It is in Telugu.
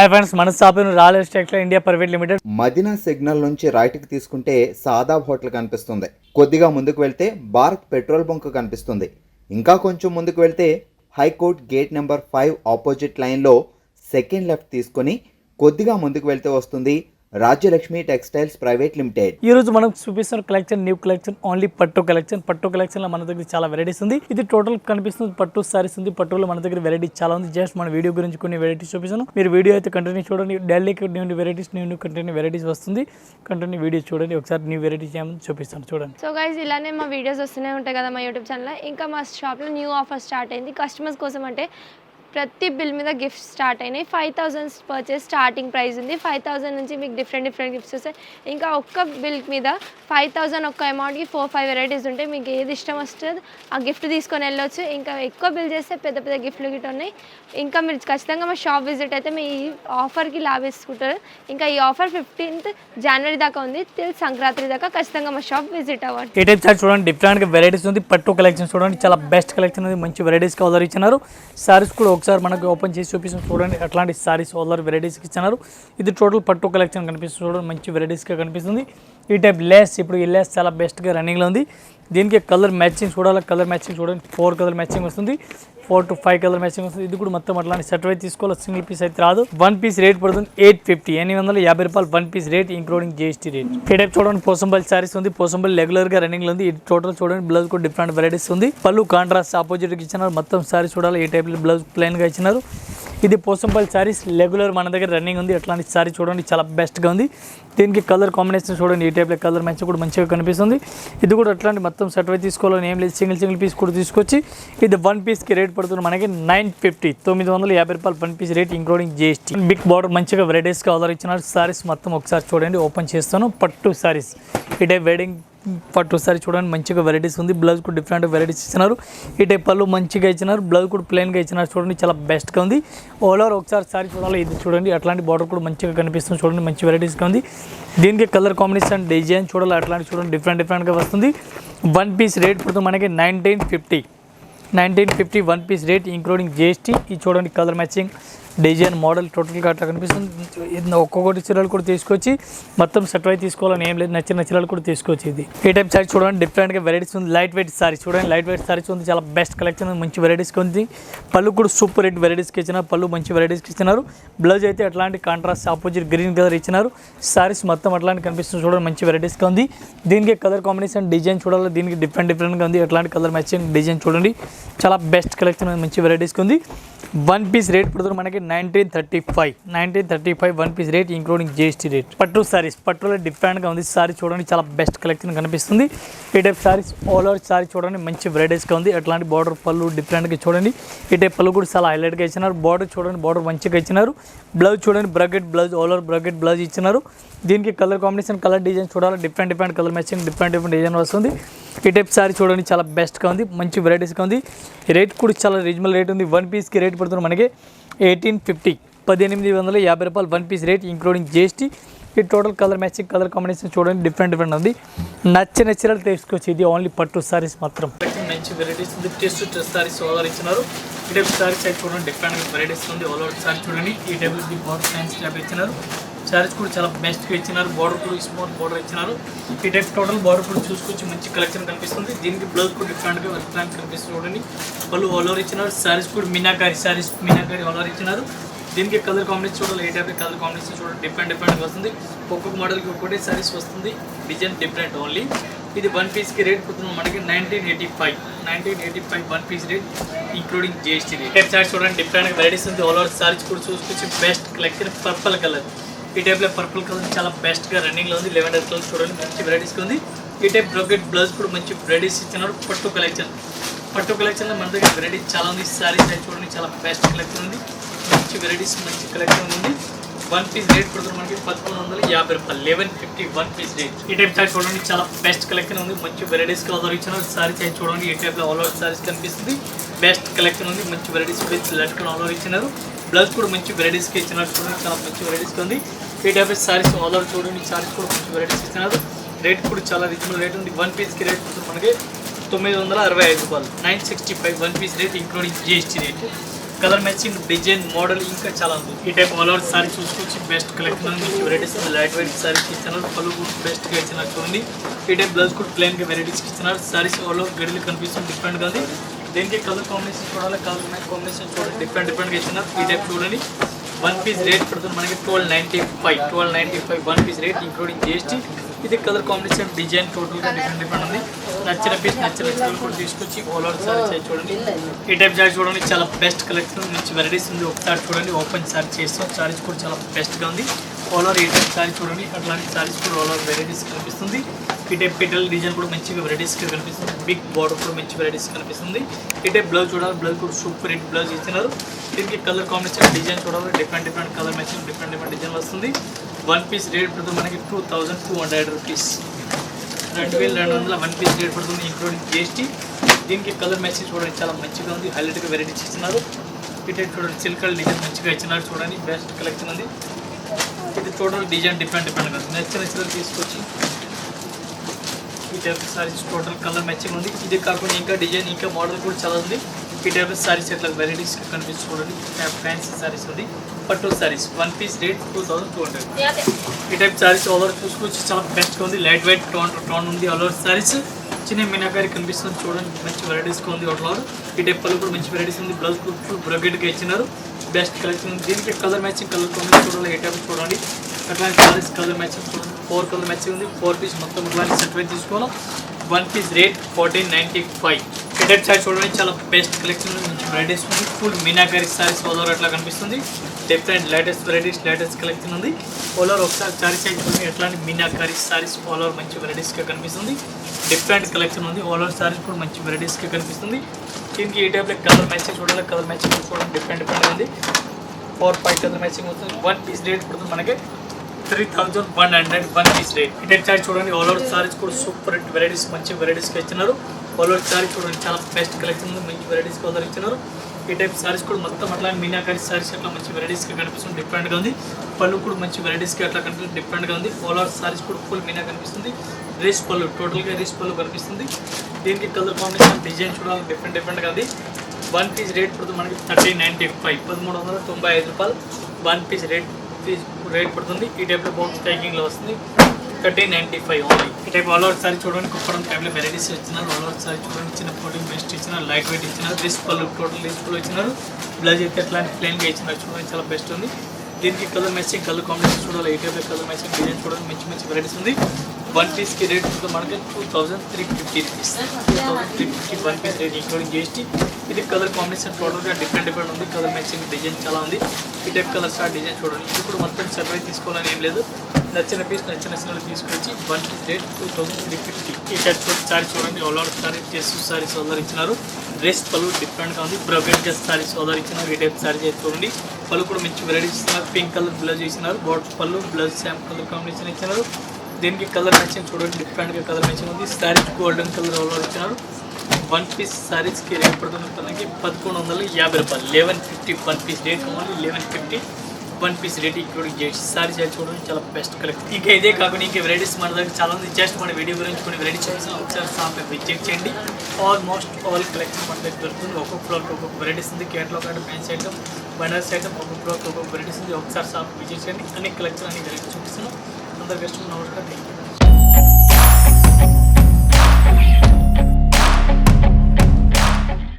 హాయ్ ఫ్రెండ్స్ మన షాపింగ్ రాయల్ ఎస్టేట్లో India private limited Madina signal నుంచి రైట్కి తీసుకుంటే సాదాబ్ హోటల్ కనిపిస్తుంది. కొద్దిగా ముందుకు వెళ్తే భారత్ పెట్రోల్ బంక్ కనిపిస్తుంది. ఇంకా కొంచెం ముందుకు వెళ్తే high court gate number five opposite లైన్లో సెకండ్ లెఫ్ట్ తీసుకొని కొద్దిగా ముందుకు వెళ్తే వస్తుంది రాజ్యలక్ష్మి టెక్స్టైల్స్ ప్రైవేట్ లిమిటెడ్. ఈ రోజు మనం చూపిస్తున్న కలెక్షన్ న్యూ కలెక్షన్ ఓన్లీ పట్టు కలెక్షన్. పట్టు కలెక్షన్లో మన దగ్గర చాలా వెరైటీస్ ఉంది. ఇది టోటల్ కనిపిస్తుంది పట్టు సారీస్ ఉంది. పట్టులో మన దగ్గర వెరైటీస్ చాలా ఉంది. జస్ట్ మన వీడియో గురించి కొన్ని వెరైటీస్ చూపిస్తాను. మీరు వీడియో అయితే కంటిన్యూ చూడండి. ఢిల్లీకి new varieties new new continue varieties వస్తుంది. కంటిన్యూ వీడియో చూడండి. ఒకసారి న్యూ వెరైటీస్ ఏమైనా చూపిస్తాను. చూడండి. సో గైజ్ ఇలానే మా వీడియోస్ వస్తూనే ఉంటాయి కదా మా యూట్యూబ్ ఛానల్లో ఇంకా మా షాప్లో న్యూ ఆఫర్ స్టార్ట్ అయింది. కస్టమర్స్ కోసం అంటే ప్రతి బిల్ మీద గిఫ్ట్స్ స్టార్ట్ అయినాయి. Five thousand purchase starting price ఉంది. ఫైవ్ థౌజండ్ నుంచి మీకు డిఫరెంట్ డిఫరెంట్ గిఫ్ట్స్ వస్తాయి. ఇంకా ఒక్క బిల్ మీద ఫైవ్ థౌసండ్ ఒక్క అమౌంట్కి ఫోర్ ఫైవ్ వెరైటీస్ ఉంటాయి మీకు ఏది ఇష్టం వస్తుంది ఆ గిఫ్ట్ తీసుకొని వెళ్ళొచ్చు. ఇంకా ఎక్కువ బిల్ చేస్తే పెద్ద పెద్ద గిఫ్ట్లు గిట్ ఉన్నాయి. ఇంకా మీరు ఖచ్చితంగా మా షాప్ విజిట్ అయితే మీ ఈ ఆఫర్కి లాభేసుకుంటారు. ఇంకా ఈ ఆఫర్ ఫిఫ్టీన్త్ జనవరి దాకా ఉంది. Till సంక్రాంతి దాకా ఖచ్చితంగా మా షాప్ విజిట్ అవ్వండి. ఈ టైప్ సార్ చూడండి. డిఫరెంట్ వెరైటీస్ ఉంది. పట్టు కలెక్షన్ చూడండి. చాలా బెస్ట్ కలెక్షన్ ఉంది. మంచి వెరైటీస్ కలర్ ఇచ్చినారు సారీస్ కూడా ఒకసారి మనకు ఓపెన్ చేసి చూపిస్తాం చూడండి అట్లాంటి సారీస్ ఆర్డర్ వెరైటీస్కి ఇచ్చినారు ఇది టోటల్ పట్టు కలెక్షన్ కనిపిస్తుంది చూడండి మంచి వెరైటీస్గా కనిపిస్తుంది. ఈ టైప్ లెస్ ఇప్పుడు ఈ లెస్ చాలా బెస్ట్గా రన్నింగ్లో ఉంది. దీనికి కలర్ మ్యాచింగ్ చూడాలి? కలర్ మ్యాచింగ్ చూడండి. ఫోర్ కలర్ మ్యాచింగ్ వస్తుంది. Four to five colour matching వస్తుంది. ఇది కూడా మొత్తం అట్లాంటి సెట్ అయితే తీసుకోవాలి? సింగిల్ పీస్ అయితే రాదు. వన్ పీస్ రేట్ పడుతుంది ఎయిట్ ఫిఫ్టీ. ఎనిమిది వందల యాభై రూపాయలు one piece rate including GST rate. ఈ టైప్ చూడండి. పోసంబల్ సారీస్ ఉంది. పోసంబల్ రెగ్యులర్గా రన్నింగ్ ఉంది. ఇది టోటల్ చూడండి. బ్లౌజ్ కూడా డిఫరెంట్ వెరైటీస్ ఉంది. పళ్ళు కాంట్రాస్ట్ ఆపోజిట్ ఇచ్చినారు. మొత్తం సారీ చూడాలి? ఈ టైప్ బ్లౌజ్ ప్లెయిన్గా ఇచ్చినారు? ఇది పోసంపల్లి శారీస్ రెగ్యులర్ మన దగ్గర రన్నింగ్ ఉంది. అట్లాంటి సారీ చూడండి చాలా బెస్ట్గా ఉంది. దీనికి కలర్ కాంబినేషన్ చూడండి ఈ టైప్లో కలర్ మ్యాచ్ కూడా మంచిగా కనిపిస్తుంది. ఇది కూడా అట్లాంటి మొత్తం సెట్ అయితే తీసుకోవాలని ఏం లేదు. సింగిల్ సింగిల్ పీస్ కూడా తీసుకొచ్చి ఇది వన్ పీస్కి రేట్ పడుతుంది మనకి నైన్ ఫిఫ్టీ తొమ్మిది వందల యాభై రూపాయలు one piece rate including GST big border మంచిగా వెరైటీస్గా ఆర్డర్ ఇచ్చిన శారీస్ మొత్తం ఒకసారి చూడండి ఓపెన్ చేస్తాను. పట్టు శారీస్ ఈ టైప్ వెడ్డింగ్ పట్టు సారీ చూడండి మంచిగా వెరైటీస్ ఉంది. బ్లౌజ్ కూడా డిఫరెంట్ వెరైటీస్ ఇచ్చినారు. ఈ టైప్ పళ్ళు మంచిగా ఇచ్చినారు. బ్లౌజ్ కూడా ప్లెయిన్గా ఇచ్చినారు. చూడండి చాలా బెస్ట్గా ఉంది. ఓవర్ ఓవర్ ఒకసారి సారీ చూడాలి. ఇది చూడండి అట్లాంటి బార్డర్ కూడా మంచిగా కనిపిస్తుంది. చూడండి మంచి వెరైటీస్గా ఉంది. దీనికి కలర్ కాంబినేషన్ డిజైన్ చూడాలి. అట్లాంటి చూడండి డిఫరెంట్ డిఫరెంట్గా వస్తుంది. వన్ పీస్ రేట్ పడుతుంది మనకి nineteen fifty nineteen fifty one piece rate including GST ఈ చూడండి కలర్ మ్యాచింగ్ డిజైన్ మోడల్ టోటల్గా అట్లా కనిపిస్తుంది. ఒక్కొక్కటి చీరలు కూడా తీసుకొచ్చి మొత్తం సెట్ అయి తీసుకోవాలని ఏం లేదు. నచ్చిన చీరలు కూడా తీసుకొచ్చి ఇది. ఈ టైప్ సారీ చూడండి డిఫరెంట్గా వెరైటీస్ ఉంది. లైట్ వెయిట్ సారీ చూడండి లైట్ వెయిట్ సారీస్ ఉంది చాలా బెస్ట్ కలెక్షన్ మంచి వెరైటీస్కి ఉంది. పళ్ళు కూడా సూపర్ రేట్ వెరైటీస్కి ఇచ్చినారు. పళ్ళు మంచి వెరైటీస్కి ఇచ్చినారు. బ్లౌజ్ అయితే అట్లాంటి కాంట్రాస్ట్ ఆపోజిట్ గ్రీన్ కలర్ ఇచ్చినారు. సారీస్ మొత్తం అట్లాంటి కనిపిస్తుంది చూడండి. మంచి వెరైటీస్గా ఉంది. దీనికి కలర్ కాంబినేషన్ డిజైన్ చూడాలి. దీనికి డిఫరెంట్ డిఫరెంట్గా ఉంది. అట్లాంటి కలర్ మ్యాచింగ్ డిజైన్ చూడండి. చాలా బెస్ట్ కలెక్షన్ మంచి వెరైటీస్కి ఉంది. వన్ పీస్ రేట్ పడుతుంది మనకి nineteen thirty five nineteen thirty five one piece rate including GST rate పట్టు సారీస్ పట్టులో డిఫరెంట్గా ఉంది. సారీ చూడండి చాలా బెస్ట్ కలెక్షన్ కనిపిస్తుంది. ఈ type saris all over sari చూడండి మంచి వెరైటీస్గా ఉంది. అట్లాంటి బార్డర్ పళ్ళు డిఫరెంట్గా చూడండి. ఈ టైప్ పళ్ళు కూడా చాలా హైలైట్గా ఇచ్చినారు. బార్డర్ చూడండి బార్డర్ మంచిగా ఇచ్చినారు. బ్లౌజ్ చూడండి brocade blouse all over brocade blouse ఇచ్చినారు. దీనికి కలర్ కాంబినేషన్ కలర్ డిజైన్ చూడాలి. Different different colour matching different different design వస్తుంది. ఈ టైప్ సారీ చూడండి చాలా బెస్ట్గా ఉంది మంచి వెరైటీస్గా ఉంది. రేట్ కూడా చాలా రీజనబుల్ రేట్ ఉంది. వన్ పీస్కి రేట్ పడుతుంది మనకి ఎయిటీన్ ఫిఫ్టీ పద్దెనిమిది వందల యాభై రూపాయలు one piece rate including GST ఈ total colour matching colour combination చూడండి డిఫరెంట్ డిఫరెంట్ ఉంది. నచ్చిన నచ్చినట్లు తీసుకోవచ్చు ఇది ఓన్లీ పట్టు సారీస్ మాత్రం. మంచి వెరైటీస్ ఉంది. టెస్ట్ టెస్ట్ సారీస్ ఓవర్ ఇచ్చినారు. ఈ టైప్ సారీస్ అయితే చూడండి డిఫరెంట్ వెరైటీస్ ఉంది. ఓవర్ సారీ చూడండి. ఈ టైప్ బార్డర్ సైన్స్ టైప్ ఇచ్చినారు. సారీస్ కూడా చాలా బెస్ట్గా ఇచ్చినారు. బార్డర్ కూడా స్మూత్ బార్డర్ ఇచ్చినారు. ఈ టైప్ టోటల్ బార్డర్ కూడా చూసుకొచ్చి మంచి కలెక్షన్ కనిపిస్తుంది. దీనికి బ్లౌజ్ కూడా డిఫరెంట్గా డిఫరెంట్ కనిపిస్తుంది చూడండి. వాళ్ళు ఆల్ ఓవర్ ఇచ్చినారు. సారీస్ కూడా మీనాకారి శారీస్ మీనాకారి ఆల్ ఓవర్ ఇచ్చినారు. దీనికి కలర్ కాంబినేషన్ చూడాలి ఏ టైప్ కలర్ కాంబినేషన్ చూడండి. డిఫరెంట్ డిఫరెంట్ వస్తుంది. ఒక్కొక్క మోడల్కి ఒక్కొక్కటే సారీస్ వస్తుంది. డిజైన్ డిఫరెంట్ ఓన్లీ ఇది వన్ పీస్కి రేట్ పుట్టిన మనకి nineteen eighty five nineteen eighty five one piece rate including GST rate type saris చూడండి. డిఫరెంట్ వెరైటీస్ ఉంది. ఆల్ ఓవర్ సారీస్ కూడా చూసుకొచ్చి బెస్ట్ కలెక్షన్ పర్పల్ కలర్ ఈ టైప్లో పర్పుల్ కలర్ చాలా బెస్ట్గా రన్నింగ్లో ఉంది. లెవెండర్ కలర్ చూడండి మంచి వెరైటీస్గా ఉంది. ఈ టైప్ బ్రోకెట్ బ్లౌజ్ కూడా మంచి వెరైటీస్ ఇచ్చినారు. పట్టు కలెక్షన్ పట్టు కలెక్షన్లో మన దగ్గర వెరైటీస్ చాలా ఉంది. శారీస్ అయితే చూడండి చాలా బెస్ట్ కలెక్షన్ ఉంది. మంచి వెరైటీస్ మంచి కలెక్షన్ ఉంది. వన్ పీస్ రేట్ పడుతుంది మనకి పదకొండు వందల యాభై రూపాయలు. Eleven fifty one piece rate ఈ టైప్ సారీ చూడండి చాలా బెస్ట్ కలెక్షన్ ఉంది. మంచి వెరైటీస్ కలర్ ఇచ్చిన సారీస్ అయితే చూడండి ఈ టైప్లో ఆల్ ఓవర్ సారీస్ కనిపిస్తుంది. బెస్ట్ కలెక్షన్ ఉంది. మంచి వెరైటీస్ విత్ లట్టుకుని ఆల్ ఓవర్ ఇచ్చినారు. బ్లౌజ్ కూడా మంచి వెరైటీస్కి ఇచ్చినారు చూడండి చాలా మంచి వెరైటీస్ ఉంది. ఈ టైప్ సారీస్ ఆల్ ఓవర్ చూడండి. సారీస్ కూడా మంచి వెరైటీస్ ఇచ్చినారు. రేట్ కూడా చాలా రీజనబుల్ రేట్ ఉంది. వన్ పీస్కి రేట్ పడుతుంది మనకి తొమ్మిది వందల అరవై ఐదు రూపాయలు. Nine sixty five one piece rate including GST rate colour matching design model ఇంకా చాలా ఉంది. ఈ టైప్ ఆల్ ఓవర్ సారీ చూసుకోవచ్చు బెస్ట్ కలెక్షన్ ఉంది. వెరైటీస్ లైట్ వెయిట్ సారీస్ ఇస్తున్నారు పలు బెస్ట్గా ఇచ్చినట్టు ఉంది ఈ టైప్ బ్లౌజ్ కూడా ప్లెయిన్గా వెరైటీస్ ఇచ్చినారు. సారీస్ ఆల్ ఓవర్ గడిలు కనిపిస్తుంది. డిఫరెంట్గా ఉంది. దీనికి కలర్ కాంబినేషన్ చూడాలి? కలర్ కాంబినేషన్ చూడండి డిఫరెంట్ డిఫరెంట్గా ఇచ్చిన ఈ టైప్ చూడండి. వన్ పీస్ రేట్ పడుతుంది మనకి twelve ninety five twelve ninety five one piece rate including GST ఇది కలర్ కాంబినేషన్ డిజైన్ టోటల్గా డిఫరెంట్ డిఫరెంట్ ఉంది. నచ్చిన పీస్ నచ్చిన పీస్ కూడా తీసుకొచ్చి ఆల్ ఓవర్ సారీ చూడండి. ఈ టైప్ సారీ చూడండి చాలా బెస్ట్ కలెక్షన్ మంచి వెరైటీస్ ఉంది. ఒకసారి చూడండి ఓపెన్ సారీ చేస్తాం. సారీస్ కూడా చాలా బెస్ట్గా ఉంది. ఆల్ ఓవర్ ఈ టైప్ చూడండి. అట్లాంటి సారీస్ కూడా ఆల్ ఓవర్ వెరైటీస్ కనిపిస్తుంది. ఈ టైప్ పిటల్ డిజైన్ కూడా మంచిగా వెరైటీస్గా కనిపిస్తుంది. బిగ్ బార్డర్ కూడా మంచి వెరైటీస్ కనిపిస్తుంది. ఈ టైప్ బ్లౌజ్ చూడాలి. బ్లౌజ్ కూడా సూపర్ హిట్ బ్లౌజ్ ఇస్తున్నారు. దీనికి కలర్ కాంబినేషన్ డిజైన్ చూడాలి. Different different colour matching different different design వస్తుంది. వన్ పీస్ రేట్ పడుతుంది మనకి two thousand two hundred rupees రెండు వేల రెండు వందల వన్ పీస్ రేట్ పడుతుంది ఇంక్లూడింగ్ జిఎస్టీ దీనికి కలర్ మ్యాచింగ్ చూడండి. చాలా మంచిగా ఉంది. హైలైట్గా వెరైటీస్ ఇచ్చినారు ఈ టైప్ చూడండి. సిల్కల్ డిజైన్ మంచిగా ఇచ్చినారు. చూడండి. బెస్ట్ కలెక్షన్ ఉంది. ఇది టోటల్ డిజైన్ డిఫరెంట్ డిఫరెంట్ ఉంది. నచ్చిన నచ్చిన తీసుకొచ్చి ఈ type saris total colour matching ఉంది. ఇది కాకుండా ఇంకా డిజైన్ ఇంకా మోడల్ కూడా చాలా ఉంది. ఈ టైప్ సారీస్ ఇట్లా వెరైటీస్ కనిపిస్తుంది చూడండి. ఫ్యాన్సీ సారీస్ ఉంది. పట్టు saris one piece rate two thousand two hundred ఈ టైప్ సారీస్ ఆల్ ఓవర్ చూసుకోవచ్చు చాలా బెస్ట్గా ఉంది. లైట్ వెయిట్ టోన్ టోన్ ఉంది ఆల్ ఓవర్ సారీస్. చిన్న మీనాకారి కనిపిస్తుంది చూడండి. మంచి వెరైటీస్గా ఉంది ఆల్ ఓవర్ ఈ టైప్ పళ్ళు కూడా మంచి వెరైటీస్ ఉంది. బ్లౌజ్ బ్రొకెట్గా ఇచ్చినారు. బెస్ట్ కలెక్షన్ దీనికి కలర్ మ్యాచింగ్ కలర్ కాంబినేషన్ చూడాలి ఏ టైప్ చూడండి. అట్లాంటి కలర్స్ కలర్ మ్యాచింగ్ చూడండి. ఫోర్ కలర్ మ్యాచింగ్ ఉంది. ఫోర్ పీస్ మొత్తం అట్లాంటి సెట్ వైజ్ తీసుకోవాలి. One piece rate fourteen ninety five ఎటెడ్ sari చూడండి. చాలా బెస్ట్ కలెక్షన్ ఉంది. మంచి వెరైటీస్ ఉంది ఫుల్ మీనాకారి సారీస్ ఓలర్ అట్లా కనిపిస్తుంది different latest varieties latest collection ఉంది. ఓలర్ ఒకసారి సారీ సైజ్ చూడండి. ఎట్లాంటి మీనాకారి సారీస్ ఓలర్ మంచి వెరైటీస్గా కనిపిస్తుంది. డిఫరెంట్ కలెక్షన్ ఉంది. ఓలర్ సారీస్ కూడా మంచి వెరైటీస్గా కనిపిస్తుంది. దీనికి ఈ టైప్లో కలర్ మ్యాచింగ్ చూడాలి. కలర్ మ్యాచింగ్ చూడండి డిఫరెంట్ డిఫరెంట్ ఉంది ఫోర్ ఫైవ్ కలర్ మ్యాచింగ్ వస్తుంది. వన్ పీస్ రేట్ పడుతుంది మనకి three thousand one hundred one piece rate ఇటెడ్ charge చూడండి. ఆల్ ఓవర్ సారీస్ కూడా సూపర్ వెరైటీస్ మంచి వెరైటీస్కి ఇచ్చినారు. ఆల్ ఓవర్ సారీ చూడండి. చాలా బెస్ట్ కలెక్షన్ ఉంది. మంచి వెరైటీస్కి ఆర్డర్ ఇచ్చినారు. ఈ టైప్ సారీస్ కూడా మొత్తం అట్లా మీనాకారి సారీస్ అట్లా మంచి వెరైటీస్గా కనిపిస్తుంది. డిఫరెంట్గా ఉంది. పళ్ళు కూడా మంచి వెరైటీస్కి అట్లా కనిపిస్తుంది. డిఫరెంట్గా ఉంది. ఆల్ ఓవర్ సారీస్ కూడా ఫుల్ మీనా కనిపిస్తుంది. రేస్ పళ్ళు టోటల్గా రేస్ పళ్ళు కనిపిస్తుంది. దీనికి కలర్ కాంబినేషన్ డిజైన్ చూడాలి డిఫరెంట్ డిఫరెంట్గా కాదు వన్ పీస్ రేట్ పడుతుంది మనకి థర్టీ నైంటీ ఫైవ్ పదమూడు వందల తొంభై ఐదు రూపాయలు. One piece rate piece rate పడుతుంది. ఈ టైప్లో బౌన్స్ ప్యాకింగ్లో వస్తుంది. థర్టీ నైంటీ ఫైవ్ ఓన్లీ ఈ టైప్ ఆల్ అవుట్ సారీ చూడండి కుప్పడం టైప్లో వెరైటీస్ ఇచ్చినారు ఆల్ అవుట్ సారీ చూడండి చిన్న కోటింగ్ బెస్ట్ ఇచ్చినారు లైట్ వెయిట్ ఇచ్చినారు రిస్క్ పళ్ళు టోటల్ రిస్క్ పళ్ళు ఇచ్చినారు. బ్లౌజ్ అయితే ఎట్లాంటి ప్లెయిన్గా ఇచ్చినారు చూడండి చాలా బెస్ట్ ఉంది. దీనికి కలర్ మ్యాచింగ్ కలర్ కాంబినేషన్ చూడాలి. ఏ టైప్ కలర్ మ్యాచింగ్ డిజైన్ చూడాలి మంచి మంచి వెరైటీస్ ఉంది. వన్ పీస్కి రేట్ మనకి two thousand three fifty rupees two thousand three fifty one piece rate including GST ఇది కలర్ కాంబినేషన్ టోటల్గా డిఫరెంట్ డిఫరెంట్ ఉంది. కలర్ మ్యాచింగ్ డిజైన్ చాలా ఉంది. ఈ టైప్ కలర్ స్టార్ డిజైన్ చూడండి ఇది కూడా మొత్తం సర్వే తీసుకోవాలని ఏం లేదు. నచ్చిన పీస్ నచ్చిన సినిమాలు తీసుకొచ్చి one piece rate two thousand three fifty ఈ టైప్ సారీ చూడండి. ఆల్ అవుట్ సారీ చెస్ సారీ సోదర్ ఇచ్చినారు. డ్రెస్ పలు డిఫరెంట్గా ఉంది. బ్రొకెట్ సారీ సోదర్ ఇచ్చినారు. ఈ టైప్ సారీ చేసుకోండి చూడండి. పళ్ళు కూడా మంచి వెరైటీస్ ఇస్తున్నారు. పింక్ కలర్ బ్లౌజ్ ఇస్తున్నారు బాట్ పళ్ళు బ్లౌజ్ శామ్ కలర్ కాంబినేషన్ ఇచ్చినారు. దీనికి కలర్ మ్యాచింగ్ చూడండి. డిఫరెంట్గా కలర్ మ్యాచింగ్ ఉంది. సారీస్ గోల్డెన్ కలర్ ఆల్ ఇచ్చినారు. వన్ పీస్ సారీస్కి రేట్ పడుతుంది. మనకి పదకొండు వందల యాభై రూపాయలు. Eleven fifty one piece rate only eleven fifty one piece rate including చేసి సారీ చేసి చూడండి చాలా బెస్ట్ కలెక్ట్ ఇంకా ఇదే కాకుండా ఇంకా వెరైటీస్ మన దగ్గర చాలా ఉంది. జస్ట్ మన వీడియో గురించి కొన్ని వెరైటీస్ చేసి ఒకసారి షాప్ విజిట్ చేయండి. ఆల్మోస్ట్ ఆల్ కలెక్షన్ మన దగ్గర దొరుకుతుంది. ఒక్కొక్క ఫ్లోర్కి ఒక్కొక్క వెరైటీస్ ఉంది. కేటలాగ్ అంటే ఫ్యాన్స్ ఐటమ్ బనర్స్ ఐటమ్ ఒక్కొక్క ఫ్లోర్కి ఒక్కొక్క వెరైటీస్ ఉంది. ఒకసారి షాప్ విజిట్ చేయండి. అన్ని కలెక్షన్ అన్ని వెరైటీస్ చూపిస్తున్నాం. అందరు బెస్ట్ నమస్కారం. Thank you